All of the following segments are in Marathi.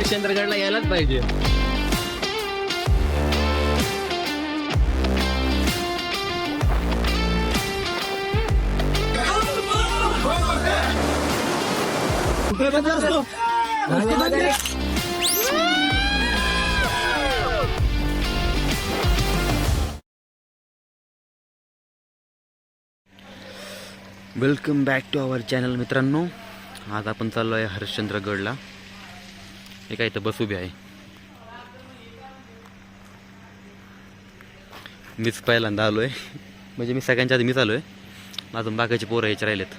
हरिश्चंद्रगडला यायलाच पाहिजे. Welcome back to our channel मित्रांनो. आज आपण चाललो आहे हरिश्चंद्रगडला. हे काय इथं बस उभी आहे मीच पहिल्यांदा आलो आहे म्हणजे मी सगळ्यांच्या आधी मीच आलो आहे अजून बाकीचे पोरं यायचे राहिलेत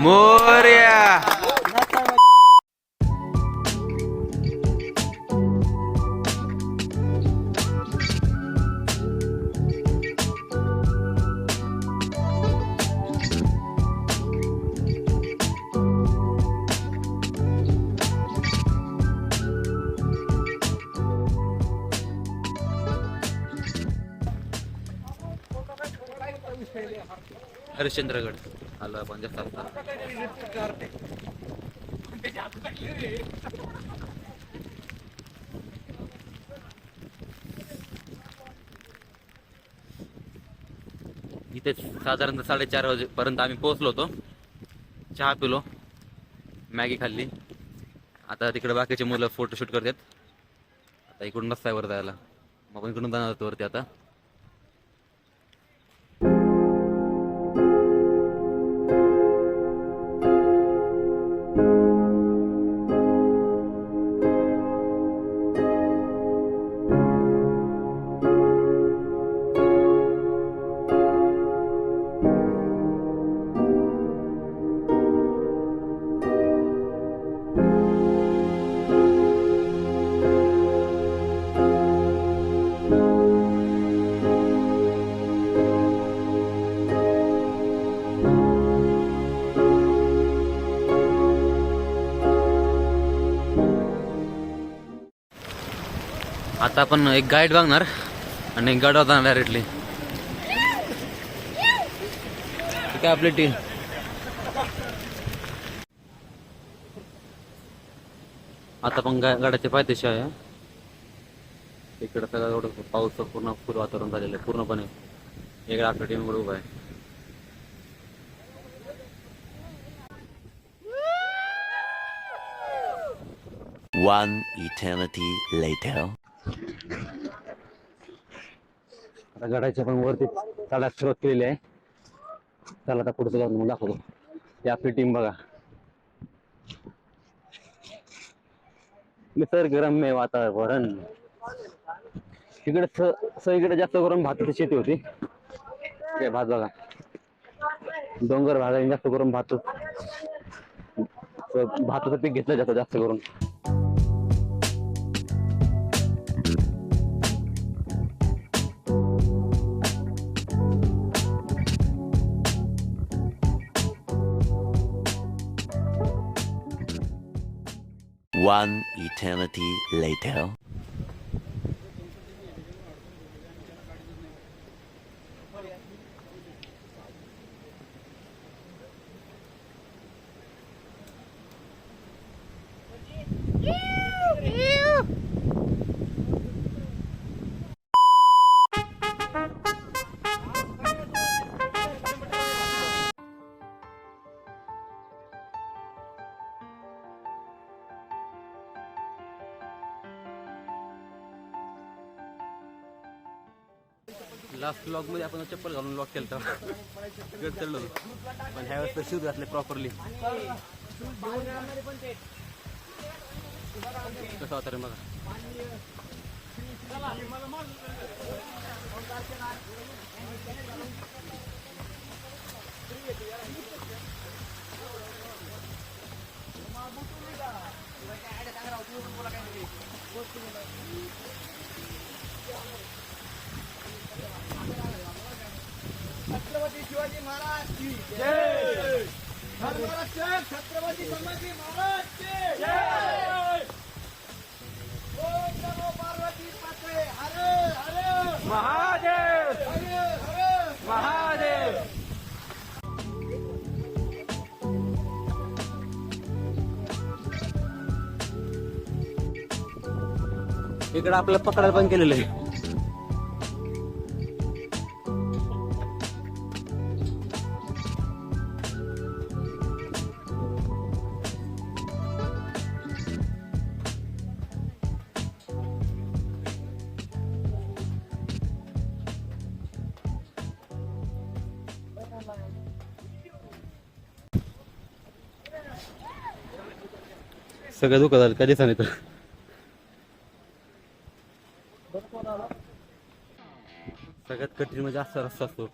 मोर्या हरिश्चंद्रगड. आलो आपण जास्त असताना इथे साधारणतः साडेचार वाजेपर्यंत आम्ही पोहोचलो होतो. चहा पिलो. मॅगी खाल्ली. आता तिकडे बाकीचे मुलं फोटोशूट करतात. आता इकडून रस्ता आहे वर जायला. मग इकडून जाणार होतो वरती आता. आता आपण एक गाईड बघणार आणि एक गाडीवर जाणार डायरेक्टली काय आपली टीम आता पण गा गाड्याचे पायथ्याशी आहे. इकडं सगळं एवढं पाऊस पूर्ण फुल वातावरण झालेलं आहे पूर्णपणे. इकडे आपल्या टीम उभा आहे. One eternity later. आता गडाच्या पण वरती चढायला सुरुवात केलेली आहे. चला आता पुढचं जाऊन मग दाखवतो. ही आपली टीम बघा. निसर्गरम्य वातावरण. इकडे स सगळीकडे जास्त करून भाताची शेती होती. भात बघा. डोंगर भागाने जास्त करून भात भाताचं पीक घेतलं जातं जास्त करून. One eternity later. लास्ट ब्लॉगमध्ये आपण चप्पल घालून लॉक केलं तर चढलो पण ह्या वेळेस शूज घातले प्रॉपरली कसं होता रे मग छत्रपती शिवाजी महाराज की जय. छत्रपती संभाजी महाराज महादेव. महादेव. इकडं आपलं पकडायला पण केलेलं आहे. सगळं धोका झालं कधी सांगितलं सगळ्यात कठीण म्हणजे असा रस्ता असतो.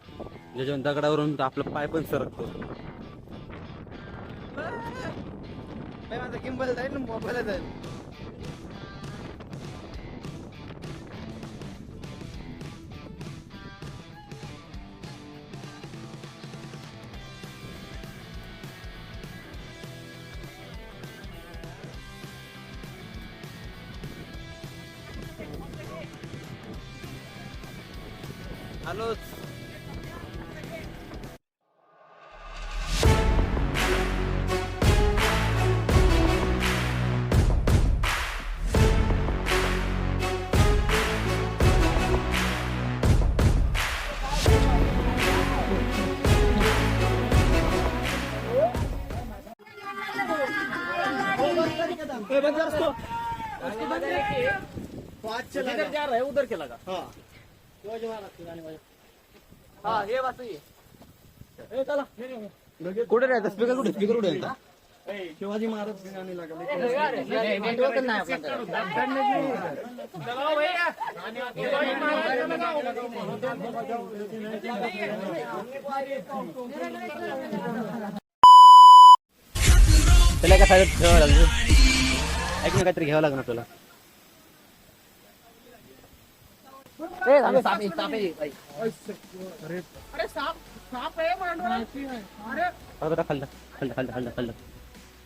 ज्याच्यावर दगडावरून आपला पाय पण सरकतो. माझा जाईल ना मोबाईल जाईल हॅलो पाचशे इधर जा रहा है उधर के लगा हाँ। हाँ हे वाचू ये. ए चला कुठे राहतं? स्पीकर कुठे? स्पीकर कुठे आहे? शिवाजी महाराज गाणे लागले. त्याला एका साईड ठेवावं लागेल. ऐक ना काहीतरी घ्यावं लागणार तुला अरे साप साप आहे मांडवा अरे खाल्लं खाल्लं खाल्लं खाल्लं खाल्लं खाल्लं.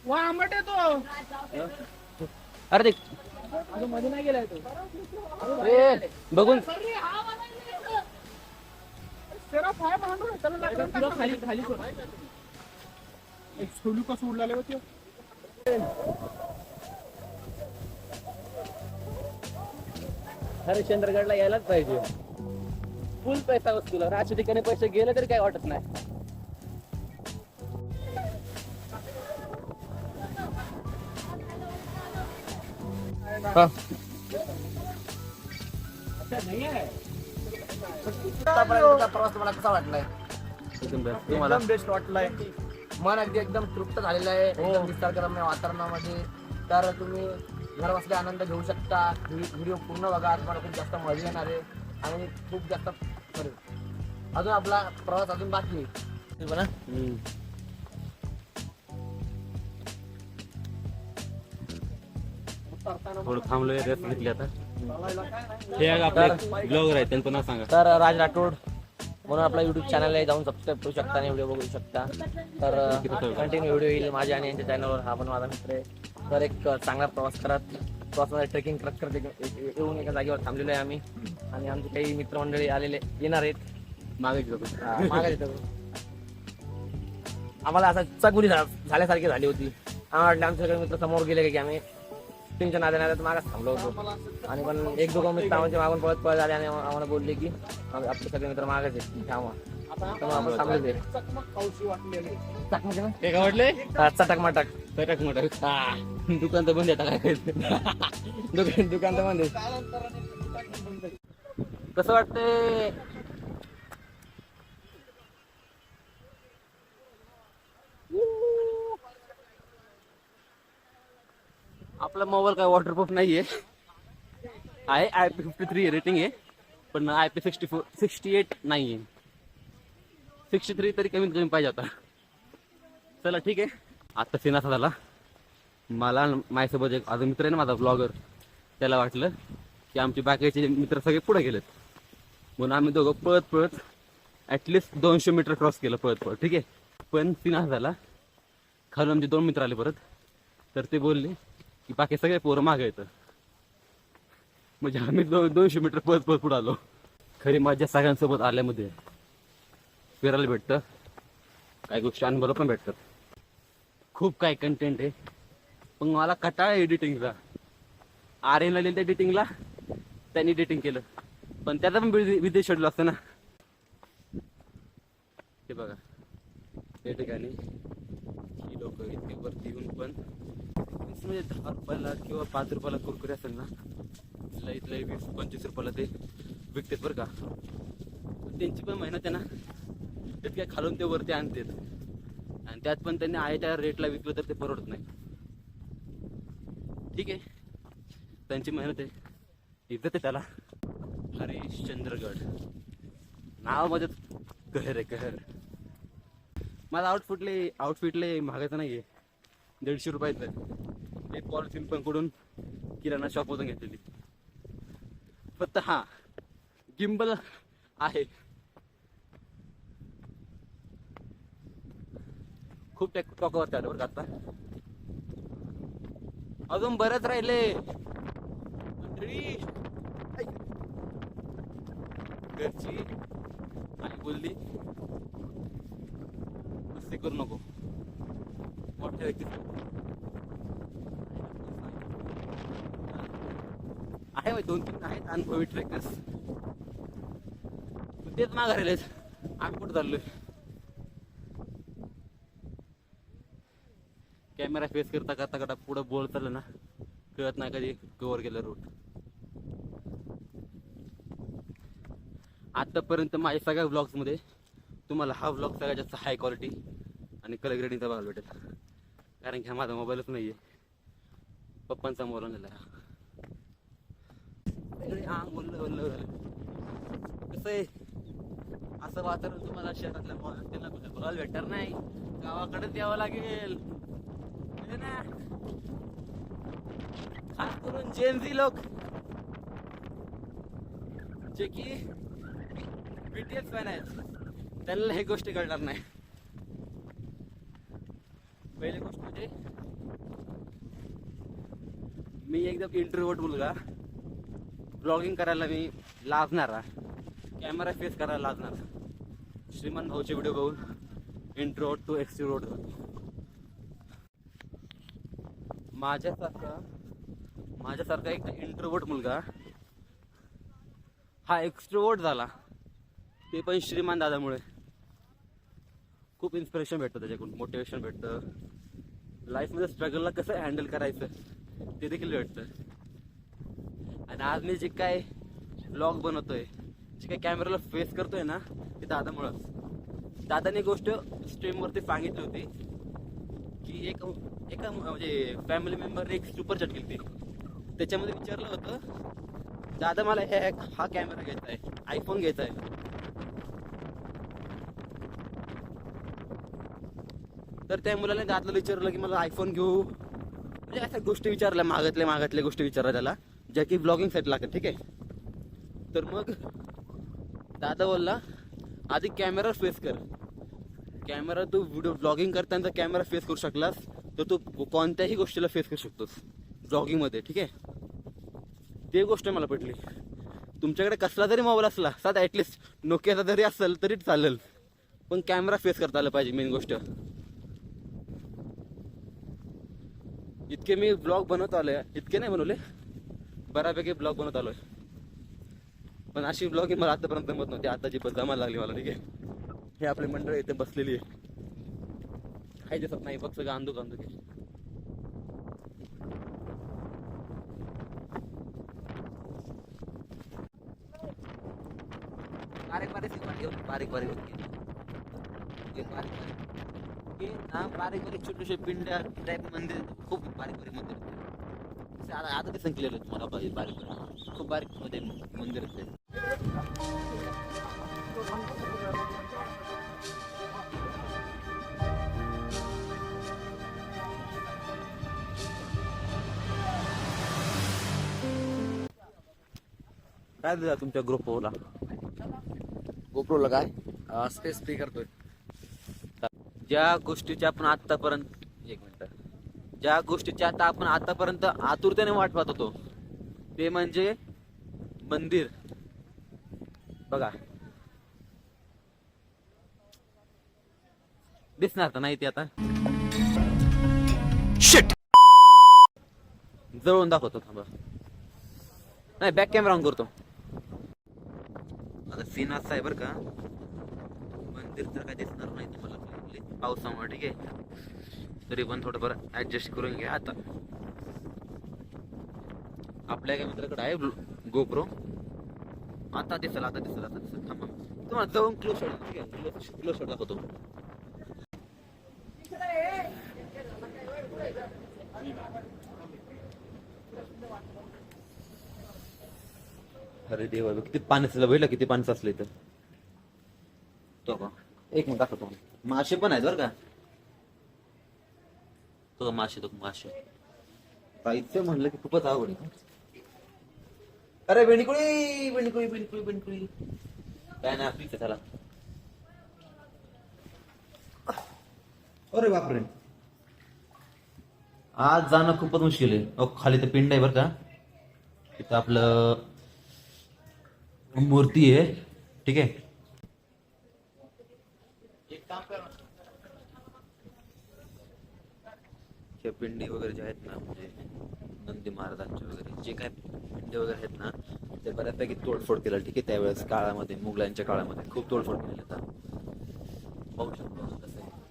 वा आंबट आहे तो. अरे ते मध्ये नाही गेलाय तो. बघून. खाली खाली सोड. एक सोलू हरिश्चंद्रगडला यायलाच पाहिजे. फुल पैसा वस्तूला राशी ठिकाणी पैसे गेले तरी काय वाटत नाही. प्रवास तुम्हाला कसा वाटलाय तुम्हाला एकदम बेस्ट वाटलाय मन अगदी एकदम तृप्त झालेलं आहे. एकदम निसर्गरम्य वातावरणामध्ये. तर तुम्ही घर बसल्या आनंद घेऊ शकता. व्हिडिओ पूर्ण बघा. तुम्हाला खूप जास्त मजा येणार आहे. आणि खूप जास्त. अजून आपला प्रवास अजून बाकी आहे. बघा. हम्म. थोडं थांबलोय रेस्ट घेतली आता. हे आपले ब्लॉगर आहेत त्यांचं नाव सांगा. तर राज राठोड म्हणून आपला युट्यूब चॅनल आहे. जाऊन सबस्क्राईब करू शकता आणि व्हिडिओ बघू शकता. तर कंटिन्यू व्हिडिओ येईल माझ्या आणि यांच्या चॅनलवर हा पण माझा मित्र आहे. तर एक चांगला प्रवास करत प्रवासमध्ये ट्रेकिंग करत करत येऊन एका जागेवर थांबलेलो आहे आम्ही. आणि आमचे काही मित्रमंडळी आलेले येणार आहेत. मागे घेतो हा, मागं येतो. आम्हाला असं चकुरी झाल्यासारखी झाली होती. आम्हाला वाटलं आमचे सगळे मित्र समोर गेले की आम्ही त्यांच्या नाद्या नाद्यात मागास थांबलो होतो. आणि पण एक दोघं मित्र आमच्या मागून पळत पळत आले आणि आम्हा- आम्हाला बोलले की आपले सगळे मित्र मागच आहेत. थांबा त्यामुळे आपण थांबले चटक मटक चटक मटक दुकान तर बंद आहे आता काय दुकान दुकान तर मध्ये कसं वाटतंय? आपला मोबाईल काय वॉटरप्रूफ नाहीये. आहे I P fifty three rating आहे. पण I P sixty four sixty eight नाही आहे सिक्स्टी थ्री तरी कमीत कमी पाहिजे आता. चला ठीक आहे. आता सीन असा झाला. मला माझ्यासोबत एक अजून मित्र आहे ना माझा ब्लॉगर त्याला वाटलं की आमचे बाकीचे मित्र सगळे पुढे गेलेत. म्हणून आम्ही दोघं पळत पळत ॲटलिस्ट दोनशे मीटर क्रॉस केलं पळत पळत. ठीक आहे? पण सीन असा झाला. खालून आमचे दोन मित्र आले परत. तर ते बोलले की बाकी सगळे पोरं मागं येतं म्हणजे आम्ही दो दोनशे मीटर पळत पळत पुढे आलो. खरी माझ्या सगळ्यांसोबत आल्यामध्ये फिरायला भेटतं. काही गोष्टी अनुभव पण भेटतात. खूप काय कंटेंट आहे. पण मला कटाळा एडिटिंगचा आर्यन आले त्या एडिटिंगला त्यांनी डेटिंग केलं. पण त्याचा पण विदे- विदेश शेड्यूल असतं ना. हे बघा. या ठिकाणी ही लोक इतके वरती येऊन पण म्हणजे दहा रुपयाला किंवा पाच रुपयाला कुरकुरे असेल ना लईत लई वीस पंचवीस रुपयाला ते विकतात बरं का. त्यांची पण मेहनत आहे ना. इतक्या खालून ते वरती आणतात. आणि त्यात पण त्यांनी आहे त्या रेटला विकलं तर ते परवडत नाही. ठीक आहे. त्यांची मेहनत आहे. इज्जत आहे त्याला. हरिश्चंद्रगड नाव माझ्यात कहर आहे कहर माझं आउटफिटले आउटफिटले महागायचं नाही आहे दीडशे रुपयाचं आहे. एक पॉलिथिन पण कडून किराणा शॉपमधून घेतलेली. फक्त हां. गिंबल आहे. खूप टेक टॉकवर त्या बरं का आता. अजून बरंच राहिले. मंडळी. घरची. आई बोलली. मस्ती करू नको. मोठ्या व्यक्ती आहे माहिती, दोन तीन आहेत. अनुभवी ट्रेकर्स तेच माघारेले आम्ही कुठं चाललोय? कॅमेरा फेस करता करता करता पुढं बोल चाललं ना कळत नाही कधी कव्हर केलं रूट आतापर्यंत माझ्या सगळ्या ब्लॉग्समध्ये तुम्हाला हा ब्लॉग सगळ्यात जास्त हाय क्वालिटी आणि कलर ग्रेडिंगचा बघायला भेटेल. कारण की हा माझा मोबाईलच नाही आहे पप्पांचा मोबाईल झाला हा. बोललं बोललं कसं आहे? असं वातावरण तुम्हाला शहरातल्या त्यांना त्याला बघायला भेटणार नाही. गावाकडेच यावं लागेल. खास करून जेनझी लोक. जे की बीटीएस फॅन आहेत. त्यांना हे गोष्टी कळणार नाही. पहिली गोष्ट म्हणजे मी एकदम इंटरव्होट मुलगा. ब्लॉगिंग करायला मी लाजणारा. कॅमेरा फेस करायला लाजणारा. श्रीमान भाऊचे व्हिडिओ बघून इंट्रोट टू एक्सट्रोट माझ्यासारखा माझ्यासारखा एक इंट्रोवर्ट मुलगा हा एक्स्ट्रोवर्ट झाला. ते पण श्रीमान दादामुळे. खूप इन्स्पिरेशन भेटतं त्याच्याकडून मोटिवेशन भेटतं. लाईफमध्ये स्ट्रगलला कसं हँडल करायचं ते देखील भेटतं. आणि आज मी जे काय ब्लॉग बनवतोय जे काय कॅमेराला फेस करतोय ना ते दादामुळंच दादाने गोष्ट स्ट्रीमवरती सांगितली होती की एक एका म्हणजे फॅमिली मेंबरने एक सुपर चॅट केली होती. त्याच्यामध्ये विचारलं होतं दादा मला हे हा कॅमेरा घ्यायचा आहे आयफोन घ्यायचा आहे तर त्या मुलाने दादाला विचारलं की मला आयफोन घेऊ. म्हणजे अशा गोष्टी विचारल्या मागातल्या मागातल्या गोष्टी विचारल्या त्याला ज्या की ब्लॉगिंगसाठी लागतात ठीक आहे? तर मग दादा बोलला आधी कॅमेरा फेस कर. कॅमेरा तू व्हिडिओ ब्लॉगिंग करताना कॅमेरा फेस करू शकलास. तर तू कोणत्याही गोष्टीला फेस करू शकतोस. ब्लॉगिंगमध्ये ठीक आहे? ते गोष्ट मला पटली. तुमच्याकडे कसला जरी मोबाईल असला साधा ॲटलिस्ट नोकियाचा जरी असेल तरी चालेल. पण कॅमेरा फेस करता आला पाहिजे मेन गोष्ट. इतके मी ब्लॉग बनवत आलोय. इतके नाही बनवले. बऱ्यापैकी ब्लॉग बनवत आलोय. पण अशी ब्लॉग मला आतापर्यंत जमत नव्हती. आता जी पण जमायला लागली मला ठीक आहे? हे आपली मंडळ इथे बसलेली आहे. काही दिसत नाही फक्त गांदू अंधुक घे बारीक बारीक बारीक बारीक बारीक बारीक. बारीक ना बारीक बारीक छोटेसे पिंड्या टाईप मंदिर खूप बारीक बारीक मंदिर आहेत. आता आता ते संकलेलं तुम्हाला बारीक बारीक. खूप बारीकमध्ये मंदिर होते काय दिला तुमच्या ग्रुपला गोप्रोला काय? स्पेस फ्री करतोय. ज्या गोष्टीची आपण आतापर्यंत एक मिनिट. ज्या गोष्टीची आता आपण आतापर्यंत आतुरतेने वाट पाहत होतो ते म्हणजे मंदिर. बघा. दिसणार तर नाही ते आता? जवळून दाखवतो थांबा. नाही बॅक कॅमेरा ऑन करतो. आता सीन असा आहे बरं का? मंदिर तर काय दिसणार नाही तुम्हाला. पावसामुळे ठीक आहे? तरी पण थोडंफार ऍडजस्ट करून घ्या आता. आपल्या काय मित्राकडे आहे गोप्रो. आता दिसल आता दिसल आता दिसल. थांबा. तुम्हाला जाऊन क्लोज शॉट ठीक आहे? क्लोज शॉट दाखवतो. अरे देवा किती पाणी असलं बघितलं किती पाणी असलं इथं? तो का? एक मिनिट दाखवतो मासे पण आहेत बरं का? तो मासे तो का मासे? जायचं म्हणलं की खूपच आवड आहे. अरे बेंडकुळी बेंडकुळी बेंडकुळी बेंडकुळी काय नाही आपली त्याला अरे बापरे. आज जाणं खूपच मुश्किल आहे. अहो खाली तर पिंड आहे बरं का? तिथं आपलं मूर्ती आहे ठीक आहे पिंडी वगैरे जे आहेत ना म्हणजे नंदी महाराजांचे वगैरे जे काय पिंडी वगैरे आहेत ना ते बऱ्यापैकी तोडफोड केलं ठीक आहे? त्यावेळेस काळामध्ये मुघलांच्या काळामध्ये खूप तोडफोड केली होतं पाहू शकतो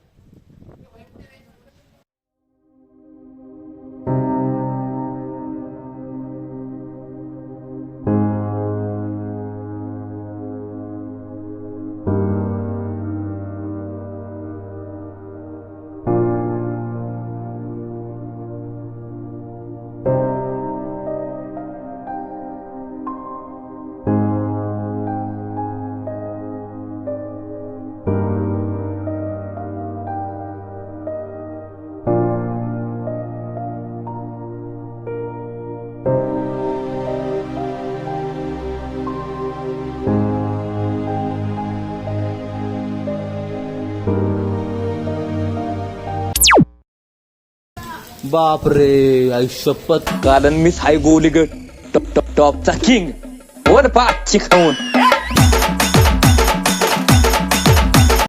बापरे आई शपथ. कारण मीच हाय गोलीगड टॉप टॉप टॉपचा किंग वर पाच खाऊन